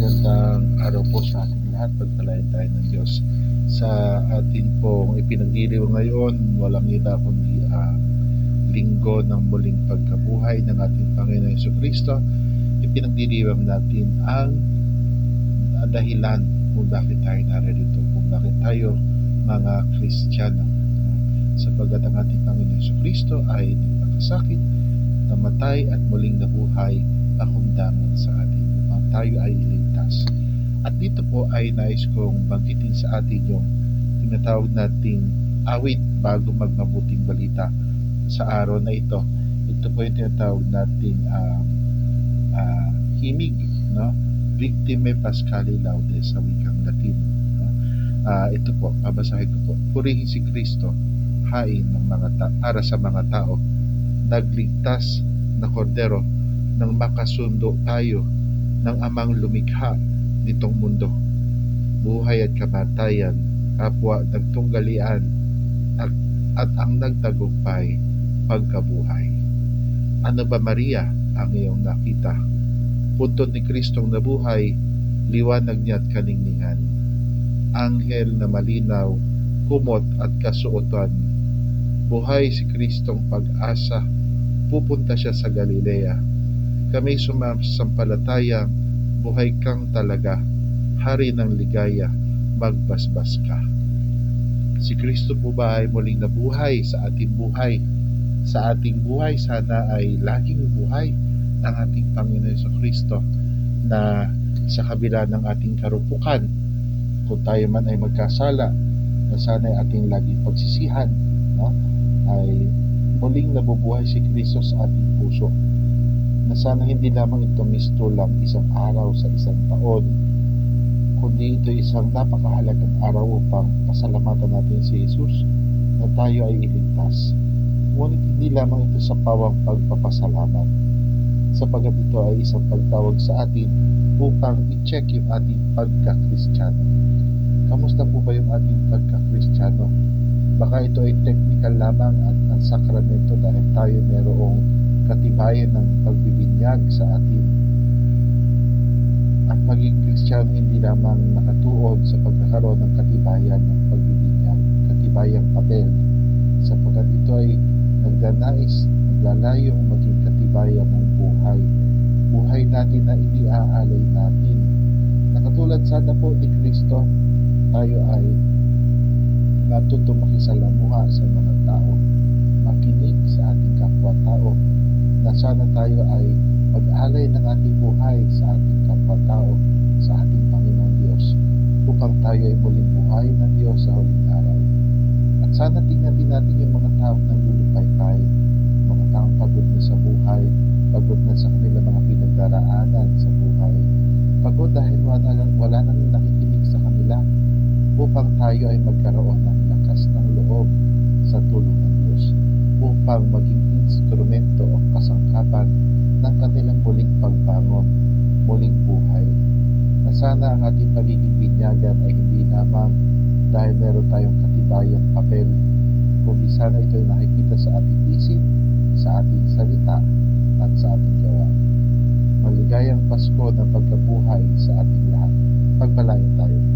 Magandang araw po sa ating lahat. Pagpalain tayo ng Diyos. Sa atin pong ipinagdiriw ngayon, walang iba kundi ang linggo ng muling pagkabuhay ng ating Panginoon Yeso Kristo. Ipinagdiriwang natin ang dahilan kung bakit tayo narito, kung bakit tayo mga Kristiyano. Sapagat ang ating Panginoon Yeso Kristo ay nagpakasakit, namatay at muling nabuhay pakundangan sa atin upang tayo ay iligtas. At dito po ay nais kong banggitin sa atin yung tinatawag nating awit bago magmabuting balita sa araw na ito. Ito po yung tinatawag nating uh, uh, himig, no? Victime Pascali Laudes sa wikang Latin. No? Uh, ito po, babasahin ko po. Purihin si Kristo, hain ng mga ta- para sa mga tao, nagligtas na kordero nang makasundo tayo ng amang lumikha nitong mundo. Buhay at kamatayan, kapwa nagtunggalian at, at ang nagtagumpay pagkabuhay. Ano ba Maria ang iyong nakita? Puntod ni Kristong nabuhay, liwanag niya at kaningningan. Anghel na malinaw, kumot at kasuotan. Buhay si Kristong pag-asa, pupunta siya sa Galilea kami sumasampalatayang buhay kang talaga, hari ng ligaya, magbasbas ka. Si Kristo po ba ay muling nabuhay sa ating buhay? Sa ating buhay, sana ay laging buhay ang ating Panginoon sa Kristo na sa kabila ng ating karupukan, kung tayo man ay magkasala, na sana ay ating laging pagsisihan, no? ay muling nabubuhay si Kristo sa ating puso na sana hindi lamang ito misto lang isang araw sa isang taon, kundi ito isang napakahalagang araw upang pasalamatan natin si Jesus na tayo ay iligtas. Ngunit hindi lamang ito sa pawang pagpapasalamat, sapagat ito ay isang pagtawag sa atin upang i-check yung ating pagka-Kristiyano. Kamusta po ba yung ating pagka-Kristiyano? Baka ito ay technical lamang at ng sakramento dahil tayo merong katibayan ng pagbibinyag sa atin. Ang pagiging kristyano hindi lamang nakatuon sa pagkakaroon ng katibayan ng pagbibinyag, katibayang papel, sapagkat ito ay nagdanais, naglalayong maging katibayan ng buhay. Buhay natin na iniaalay natin. Nakatulad sana po ni Kristo, tayo ay natuto makisalamuha sa mga tao, makinig sa ating kapwa-tao, na sana tayo ay mag-alay ng ating buhay sa ating kapwa-tao, sa ating Panginoong Diyos, upang tayo ay muling buhay ng Diyos sa huling araw. At sana tingnan din natin yung mga taong naglulupay-pay, mga taong pagod na sa buhay, pagod na sa kanilang mga pinagdaraanan sa buhay, pagod dahil wala, wala nang nakikinig sa kanila, upang tayo ay magkaroon ng sana ang ating pagiging binyagan ay hindi lamang dahil meron tayong katibayang papel, kundi sana ito ay nakikita sa ating isip, sa ating salita, at sa ating gawa. Maligayang Pasko ng pagkabuhay sa ating lahat. Pagpalain tayo.